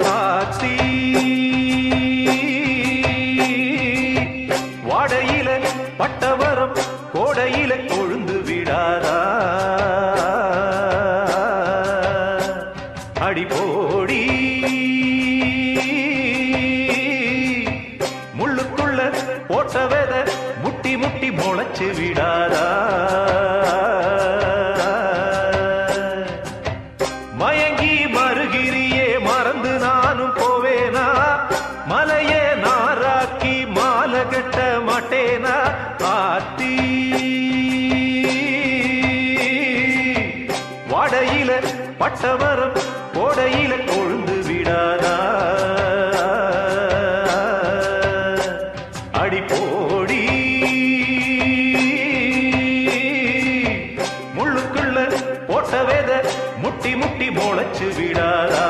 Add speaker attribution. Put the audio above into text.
Speaker 1: ஆச்சி வாடையில பட்டவரம் கோடையில கொழுந்து விடாரா அடிபோடி முள்ளுக்குள்ள போட்ட வெத முட்டி முட்டி முளைச்சு விடாரா மயங்கி மருகிரி வந்து நானும் போவேனா? மலையே நாராக்கி மாலை கட்ட மாட்டேனா? ஆத்தி வடையில பட்டமரம் கோடையில கொழுந்து விடாதா? அடிப்போடி முள்ளுக்குள்ள போட்ட வேத முட்டி முட்டி முளைச்சு விடாதா?